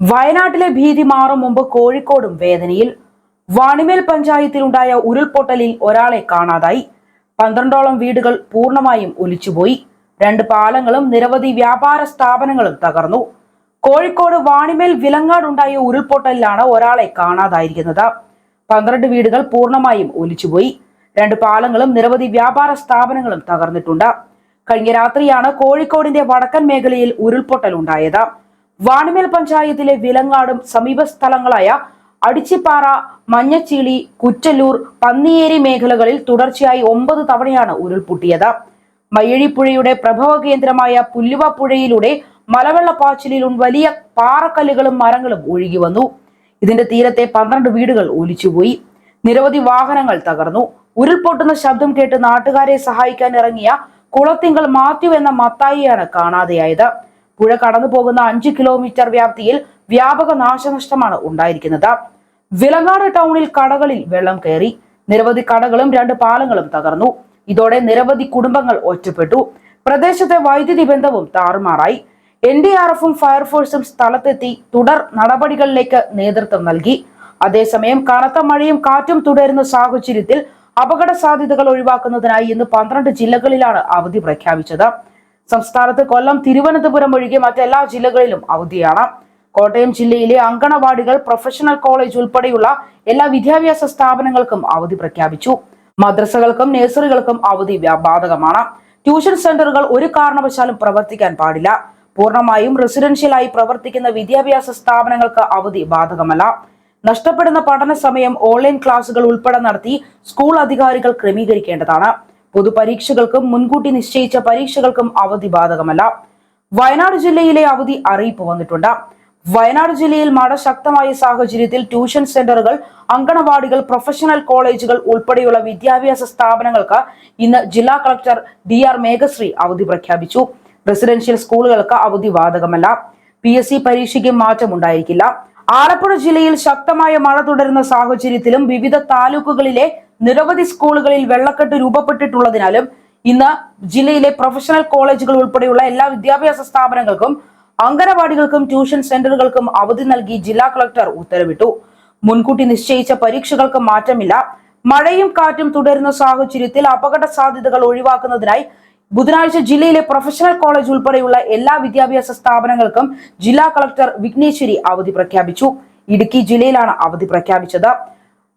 വയനാട്ടിലെ ഭീതി മാറും മുമ്പ് കോഴിക്കോടും വേദനയിൽ. വാണിമേൽ പഞ്ചായത്തിലുണ്ടായ ഉരുൾപൊട്ടലിൽ ഒരാളെ കാണാതായി. പന്ത്രണ്ടോളം വീടുകൾ പൂർണമായും ഒലിച്ചുപോയി. രണ്ട് പാലങ്ങളും നിരവധി വ്യാപാര സ്ഥാപനങ്ങളും തകർന്നു. കോഴിക്കോട് വാണിമേൽ വിലങ്ങാടുണ്ടായ ഉരുൾപൊട്ടലിലാണ് ഒരാളെ കാണാതായിരിക്കുന്നത്. പന്ത്രണ്ട് വീടുകൾ പൂർണമായും ഒലിച്ചുപോയി. രണ്ട് പാലങ്ങളും നിരവധി വ്യാപാര സ്ഥാപനങ്ങളും തകർന്നിട്ടുണ്ട്. കഴിഞ്ഞ രാത്രിയാണ് കോഴിക്കോടിന്റെ വടക്കൻ മേഖലയിൽ ഉരുൾപൊട്ടൽ ഉണ്ടായത് വാണിമേൽ പഞ്ചായത്തിലെ വിലങ്ങാടും സമീപ സ്ഥലങ്ങളായ അടിച്ചിപ്പാറ മഞ്ഞച്ചീളി കുറ്റല്ലൂർ പന്നിയേരി മേഖലകളിൽ തുടർച്ചയായി ഒമ്പത് തവണയാണ് ഉരുൾപൊട്ടിയത്. മയ്യഴിപ്പുഴയുടെ പ്രഭവ കേന്ദ്രമായ പുല്ലുവ പുഴയിലൂടെ മലവെള്ളപ്പാച്ചിലിലും വലിയ പാറക്കല്ലുകളും മരങ്ങളും ഒഴുകി വന്നു. ഇതിന്റെ തീരത്തെ പന്ത്രണ്ട് വീടുകൾ ഒലിച്ചുപോയി. നിരവധി വാഹനങ്ങൾ തകർന്നു. ഉരുൾപൊട്ടുന്ന ശബ്ദം കേട്ട് നാട്ടുകാരെ സഹായിക്കാൻ ഇറങ്ങിയ കുളത്തിങ്കൽ മാത്യു എന്ന മത്തായിയാണ് കാണാതെയായത്. പുഴ കടന്നു പോകുന്ന അഞ്ച് കിലോമീറ്റർ വ്യാപ്തിയിൽ വ്യാപക നാശനഷ്ടമാണ് ഉണ്ടായിരിക്കുന്നത്. വിലങ്ങാട് ടൗണിൽ കടകളിൽ വെള്ളം കയറി. നിരവധി കടകളും രണ്ട് പാലങ്ങളും തകർന്നു. ഇതോടെ നിരവധി കുടുംബങ്ങൾ ഒറ്റപ്പെട്ടു. പ്രദേശത്തെ വൈദ്യുതി ബന്ധവും താറുമാറായി. എൻ ഡി ആർ എഫും ഫയർഫോഴ്സും സ്ഥലത്തെത്തി തുടർ നടപടികളിലേക്ക് നേതൃത്വം നൽകി. അതേസമയം കനത്ത മഴയും കാറ്റും തുടരുന്ന സാഹചര്യത്തിൽ അപകട സാധ്യതകൾ ഒഴിവാക്കുന്നതിനായി ഇന്ന് പന്ത്രണ്ട് ജില്ലകളിലാണ് അവധി പ്രഖ്യാപിച്ചത്. സംസ്ഥാനത്ത് കൊല്ലം തിരുവനന്തപുരം ഒഴികെ മറ്റെല്ലാ ജില്ലകളിലും അവധിയാണ്. കോട്ടയം ജില്ലയിലെ അങ്കണവാടികൾ പ്രൊഫഷണൽ കോളേജ് ഉൾപ്പെടെയുള്ള എല്ലാ വിദ്യാഭ്യാസ സ്ഥാപനങ്ങൾക്കും അവധി പ്രഖ്യാപിച്ചു. മദ്രസകൾക്കും നഴ്സറികൾക്കും അവധി ബാധകമാണ്. ട്യൂഷൻ സെന്ററുകൾ ഒരു കാരണവശാലും പ്രവർത്തിക്കാൻ പാടില്ല. പൂർണമായും റെസിഡൻഷ്യലായി പ്രവർത്തിക്കുന്ന വിദ്യാഭ്യാസ സ്ഥാപനങ്ങൾക്ക് അവധി ബാധകമല്ല. നഷ്ടപ്പെടുന്ന പഠന സമയം ഓൺലൈൻ ക്ലാസുകൾ ഉൾപ്പെടെ നടത്തി സ്കൂൾ അധികാരികൾ ക്രമീകരിക്കേണ്ടതാണ്. പൊതുപരീക്ഷകൾക്കും മുൻകൂട്ടി നിശ്ചയിച്ച പരീക്ഷകൾക്കും അവധി ബാധകമല്ല. വയനാട് ജില്ലയിലെ അവധി അറിയിപ്പ് വന്നിട്ടുണ്ട്. വയനാട് ജില്ലയിൽ മഴ ശക്തമായ സാഹചര്യത്തിൽ ട്യൂഷൻ സെന്ററുകൾ അങ്കണവാടികൾ പ്രൊഫഷണൽ കോളേജുകൾ ഉൾപ്പെടെയുള്ള വിദ്യാഭ്യാസ സ്ഥാപനങ്ങൾക്ക് ഇന്ന് ജില്ലാ കളക്ടർ ഡി ആർ മേഘശ്രീ അവധി പ്രഖ്യാപിച്ചു. റെസിഡൻഷ്യൽ സ്കൂളുകൾക്ക് അവധി ബാധകമല്ല. പി എസ് സി പരീക്ഷയ്ക്ക് മാറ്റമുണ്ടായിരിക്കില്ല ആലപ്പുഴ ജില്ലയിൽ ശക്തമായ മഴ തുടരുന്ന സാഹചര്യത്തിലും വിവിധ താലൂക്കുകളിലെ നിരവധി സ്കൂളുകളിൽ വെള്ളക്കെട്ട് രൂപപ്പെട്ടിട്ടുള്ളതിനാലും ഇന്ന് ജില്ലയിലെ പ്രൊഫഷണൽ കോളേജുകൾ ഉൾപ്പെടെയുള്ള എല്ലാ വിദ്യാഭ്യാസ സ്ഥാപനങ്ങൾക്കും അംഗനവാടികൾക്കും ട്യൂഷൻ സെന്ററുകൾക്കും അവധി നൽകി ജില്ലാ കളക്ടർ ഉത്തരവിട്ടു. മുൻകൂട്ടി നിശ്ചയിച്ച പരീക്ഷകൾക്ക് മാറ്റമില്ല. മഴയും കാറ്റും തുടരുന്ന സാഹചര്യത്തിൽ അപകട സാധ്യതകൾ ഒഴിവാക്കുന്നതിനായി ബുധനാഴ്ച ജില്ലയിലെ പ്രൊഫഷണൽ കോളേജ് ഉൾപ്പെടെയുള്ള എല്ലാ വിദ്യാഭ്യാസ സ്ഥാപനങ്ങൾക്കും ജില്ലാ കളക്ടർ വിഘ്നേശ്വരി അവധി പ്രഖ്യാപിച്ചു. ഇടുക്കി ജില്ലയിലാണ് അവധി പ്രഖ്യാപിച്ചത്.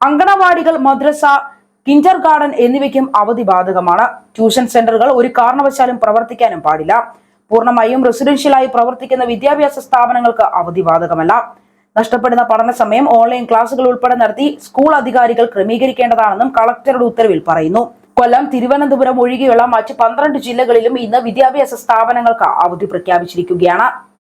അങ്കണവാടികൾ മദ്രസ കിൻഡർ ഗാർഡൻ എന്നിവയ്ക്കും അവധി ബാധകമാണ്. ട്യൂഷൻ സെന്ററുകൾ ഒരു കാരണവശാലും പ്രവർത്തിക്കാനും പാടില്ല. പൂർണമായും റെസിഡൻഷ്യലായി പ്രവർത്തിക്കുന്ന വിദ്യാഭ്യാസ സ്ഥാപനങ്ങൾക്ക് അവധി ബാധകമല്ല. നഷ്ടപ്പെടുന്ന പഠന സമയം ഓൺലൈൻ ക്ലാസുകൾ ഉൾപ്പെടെ നടത്തി സ്കൂൾ അധികാരികൾ ക്രമീകരിക്കേണ്ടതാണെന്നും കളക്ടറുടെ ഉത്തരവിൽ പറയുന്നു. കൊല്ലം തിരുവനന്തപുരം ഒഴികെയുള്ള മറ്റ് പന്ത്രണ്ട് ജില്ലകളിലും ഇന്ന് വിദ്യാഭ്യാസ സ്ഥാപനങ്ങൾക്ക് അവധി പ്രഖ്യാപിച്ചിരിക്കുകയാണ്.